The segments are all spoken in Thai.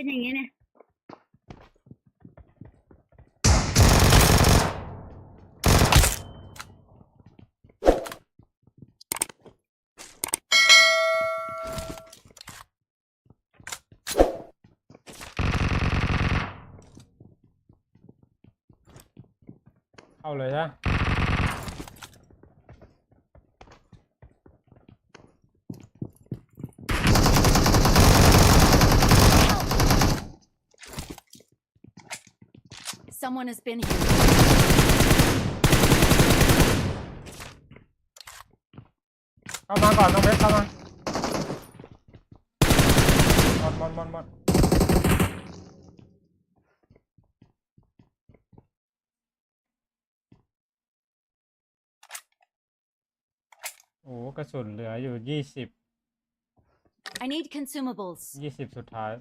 เป็นอย่างนี้เนี่ยเข้าเลยใช่ปะ Someone has been here. เข้ามาก่อนน้องเบสเข้ามาหมดหมดหมดหมด โอ้กระสุนเหลืออยู่ยี่สิบ I need consumables. ยี่สิบสุดท้าย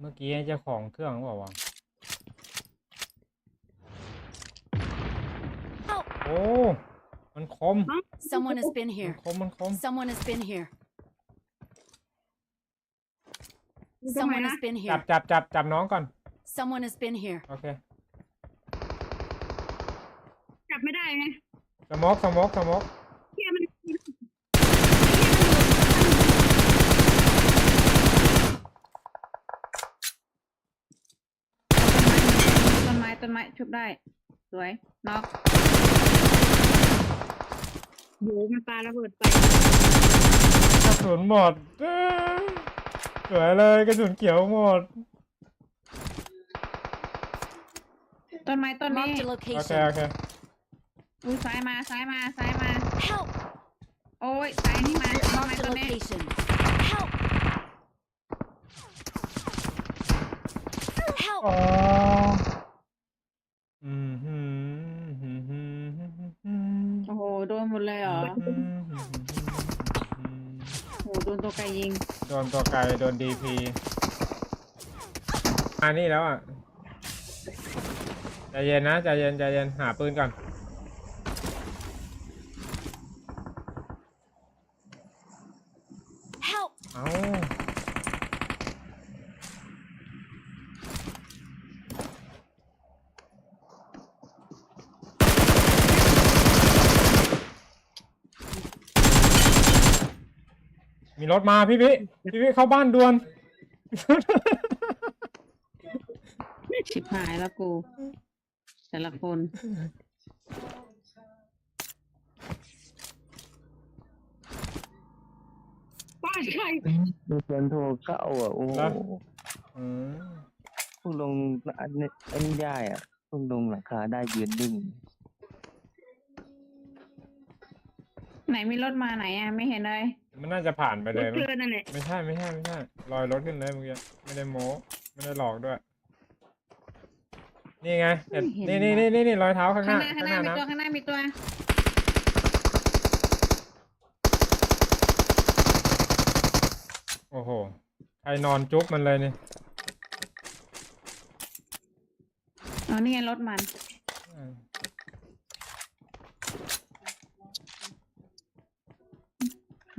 เมื่อกี้เจ้าของเครื่องบอกว่าวะ Help! โอ้ มันคม Someone has been มัน here. คม มันคม Someone has been here. อยู่ตรงไหน Someone นะ has been จับ here. จับจับจับน้องก่อน Someone has been here. โอเค จับไม่ได้ไงสโมกสโมกสโมก เที่ยมันต้นไม้ต้นไม้ชุบได้ สวยน็อกโหมันปาระเบิดไปกระสุนหมดเอ้ยสวยเลยกระสุนเขียวหมด ต้นไม้ต้นนี้ Marked a โอเค location. โอเค อุ้ยซ้ายมาซ้ายมาซ้ายมา Help! โอ้ยซ้ายนี่มาต้นไม้ Marked a ต้นนี้ location. Help! Help! อ๋ออื โอ้โหโดนตัวไก่ยิง โดนตัวไกลโดนดีพีอันนี้แล้วอะใจเย็นนะใจเย็นใจเย็นหาปืนก่อน Help! เอา มีรถมาพี่พี่พี่พี่เข้าบ้านด่วน ชิบหายแล้วกู แต่ละคนป้าใครมีเพื่อนโทรเข้าอะ โอ้โหนะ อืมพวกลงอันนี้อันนี้ได้อะพวกลงหลังคาได้ยืนนิ่งไหนมีรถมาไหนอะ ไม่เห็นเลย มันน่าจะผ่านไปรเลถยเกลือนั่นแหละไม่ใช่ไม่ใช่ไม่ใช่ลอยรถขึ้นเลยเมื่อกี้ไม่ได้โม้ไม่ได้หลอกด้วย นี่ไงเห็นนี่นี่นี่นี่นี่รอยเท้าข้างหข้าน้างหน้าข้างหน้ามีนะตัวข้างหน้ามีตัวโอ้โหใครนอนจุ๊บมันเลยนี่อ๋อนี่ไงรถมัน อืม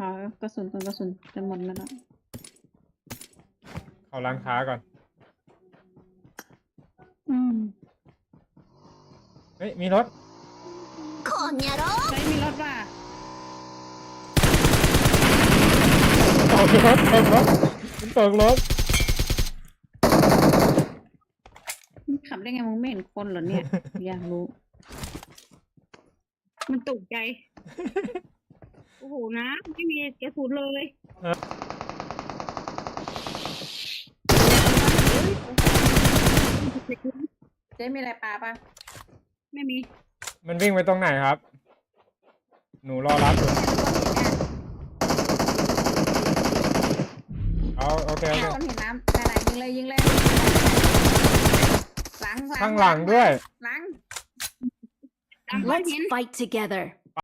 ขอกระสุนก่อนกระสุนจะหมดแล้วเข้าร้านค้าก่อน อืมเฮ้ย มีรถเฮ้ยมีรถว่ะตกรถตกรถมันตกรถ มึงขับได้ไงมึงไม่เห็นคนเหรอเนี่ย อยากรู้ มันตกใจ โอ้โหนะ ไม่มีกระสุนเลยเจ๊มีอะไรปลาปะไม่มีมันวิ่งไปตรงไหนครับ หนูรอรับอยู่เอาโอเคโอเคต้นเห็นน้ำได้ๆยิงเลยยิงเลยหลังข้างหลังด้วยหลัง Let's fight together.